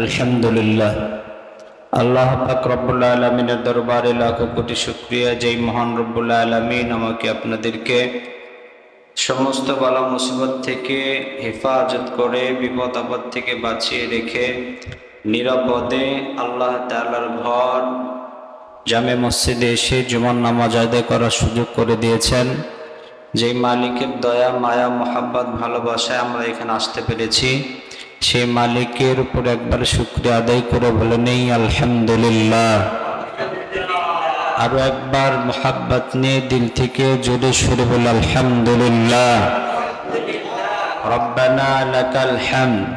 আলহামদুলিল্লাহ। আল্লাহ পাক রব্বুল আলমিনের দরবারে লাখো কোটি শুক্রিয়া। যেই মহান রব্বুল আলমিন আমাকে আপনাদেরকে সমস্ত বালা মুসিবত থেকে হেফাজত করে, বিপদ আপদ থেকে বাঁচিয়ে রেখে নিরাপদে আল্লাহ তাআলার ঘর, জামে মসজিদে এসে জুমার নামাজ আদায় করার সুযোগ করে দিয়েছেন। যেই মালিকের দয়া মায়া মোহাব্বত ভালোবাসায় আমরা এখানে আসতে পেরেছি সেই মালিকের উপর একবার শুক্রিয়া আদায় করে বলে নেই আলহামদুলিল্লাহ আরো একবার মোহাব্বত নিয়ে দিল থেকে জোরে সুরে বলে আলহামদুলিল্লাহ রব্বানা লাকাল হামদ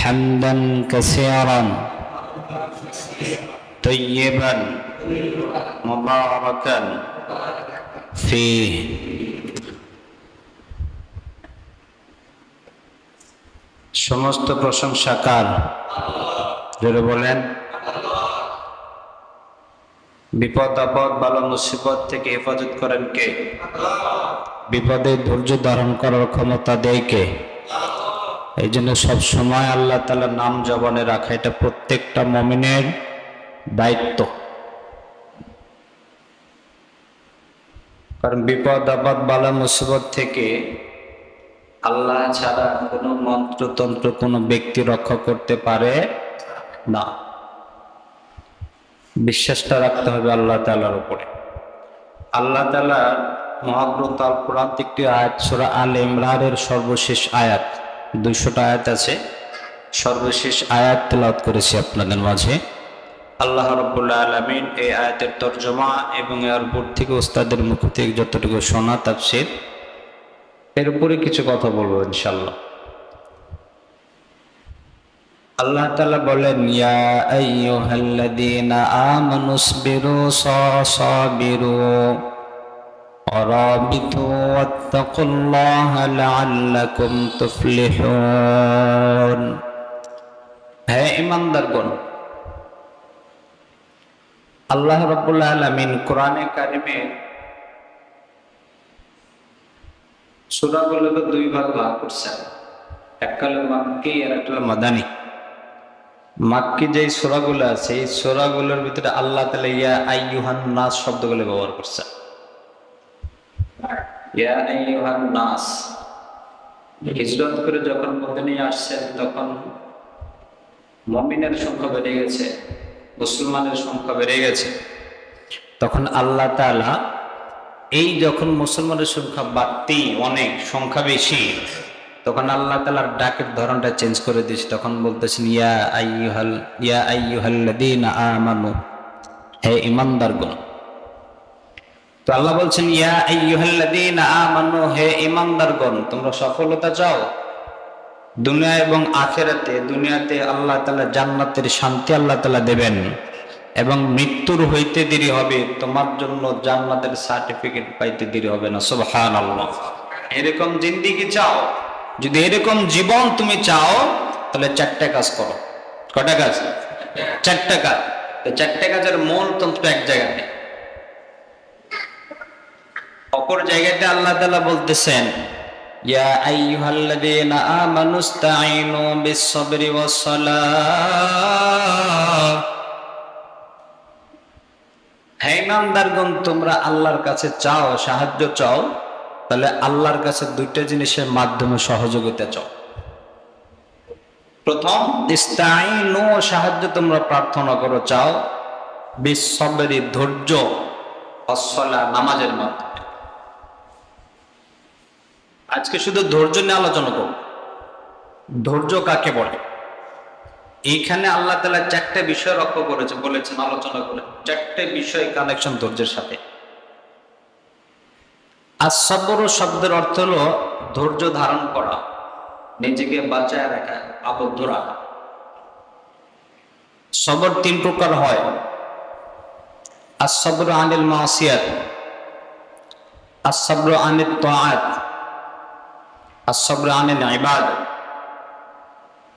হামদান কাসীরান طيبا مباركا فيه সমস্ত প্রশংসা কার জোরে বলেন বিপদ আপদ ভালো মুসিবত থেকে হেফাজত করেন কে বিপদে ধৈর্য ধারণ করার ক্ষমতা দেয় কে এই জন্য সব সময় আল্লাহ তাআলার নাম জবানে রাখা এটা প্রত্যেকটা মমিনের দায়িত্ব কারণ বিপদ, আপদ, বালা, মুসিবত থেকে আল্লাহ ছাড়া কোনো মন্ত্রতন্ত্র কোনো ব্যক্তি রক্ষা করতে পারে না। বিশ্বাসটা রাখতে হবে আল্লাহ তালার উপরে। আল্লাহ তালা মহাগ্রন্থ আল কোরআন একটি আয়াত, সোরা আল ইমরানের সর্বশেষ আয়াত, দুইশোটা আয়াত আছে। সর্বশেষ আয়াত তেলাওয়াত করেছি আপনাদের মাঝে। আল্লাহ রবুল্লা আলমিন এই আয়াতের তর্জমা এবং এর উপর থেকে ওস্তাদের মুখ থেকে যতটুকু শোনা তাফসির, এর উপরে কিছু কথা বলব ইনশাল্লাহ আল্লাহ তালা বলেন হ্যাঁ আইয়ুহাল্লাযীনা আমানু আল্লাহ রাব্বুল আলামিন কোরআনে কারিমে সূরাগুলোকে দুই ভাগ ভাগ করছেন। একটা হলো মাক্কি আর একটা হলো মাদানী। মাক্কি যে সূরাগুলো আছে, এই সূরাগুলোর ভিতরে আল্লাহ তাআলা ইয়া আইয়ুহান নাস শব্দগুলো ব্যবহার করছেন। ইয়া আইয়ুহান নাস। হিজরত করে যখন মদিনে আসছেন, তখন মমিনের সংখ্যা বেড়ে গেছে। মুসলমানের সংখ্যা বেড়ে গেছে। তখন আল্লাহ তাআলা এই যখন মুসলমানের সংখ্যা বাড়তি অনেক সংখ্যা বেশি, তখন আল্লাহ তালার ডাকের ধরনটা চেঞ্জ করে দিয়েছে। তখন বলতেছেন, ইয়া আইয়ুহাল, ইয়া আইয়ুহাল্লাযীনা আমানু, হে ইমানদারগণ। তো আল্লাহ বলছেন, ইয়া আইয়ুহাল্লাযীনা আমানু, হে ইমানদার ইমানদারগণ, তোমরা সফলতা চাও? দুনিয়া এবং আখেরাতে, দুনিয়াতে আল্লাহ তালা জান্নাতের শান্তি আল্লাহ তালা দেবেন। এবং মৃত্যুর হইতে দেরি হবে, তোমার জন্য জান্নাতের সার্টিফিকেট পাইতে দেরি হবে না। সুবহানাল্লাহ। এরকম জিন্দিগি চাও? যদি এরকম জীবন তুমি চাও, তাহলে চারটা কাজ করো। কটা কাজ? চারটা কাজ। চারটা কাজের মূল তন্ত্র এক জায়গাতে অপর জায়গাতে আল্লাহ তাআলা বলতেছেন ইয়া আইয়ুহাল্লাযীনা আমানুস্তাঈনু বিস-সাবরি ওয়াস-সালাহ হে ইমানদারগণ, তোমরা আল্লাহর কাছে চাও, সাহায্য চাও, তাহলে আল্লাহর কাছে দুইটা জিনিসের মাধ্যমে সহযোগিতা চাও। প্রথম, ইস্তাইনু, সাহায্য তোমরা প্রার্থনা করো, চাও বিশ্ববেরই ধৈর্য, অসলা, নামাজের মাধ্যমে। আজকে শুধু ধৈর্য নিয়ে আলোচনা করব। ধৈর্য কাকে বলে? এইখানে আল্লাহ তালা চারটে বিষয় লক্ষ্য করেছে, বলেছেন, আলোচনা করে। চারটে বিষয় কানেকশন ধৈর্যের সাথে। আর শব্দের অর্থ হলো ধৈর্য ধারণ করা, নিজেকে বাঁচায় রাখা, আবদ্ধ রাখা। সবর তিন প্রকার হয়। আর সবর আনিল মাসিয়াত, আর সবর আনিল তাআত। আর সবর আনিল ইবাদত।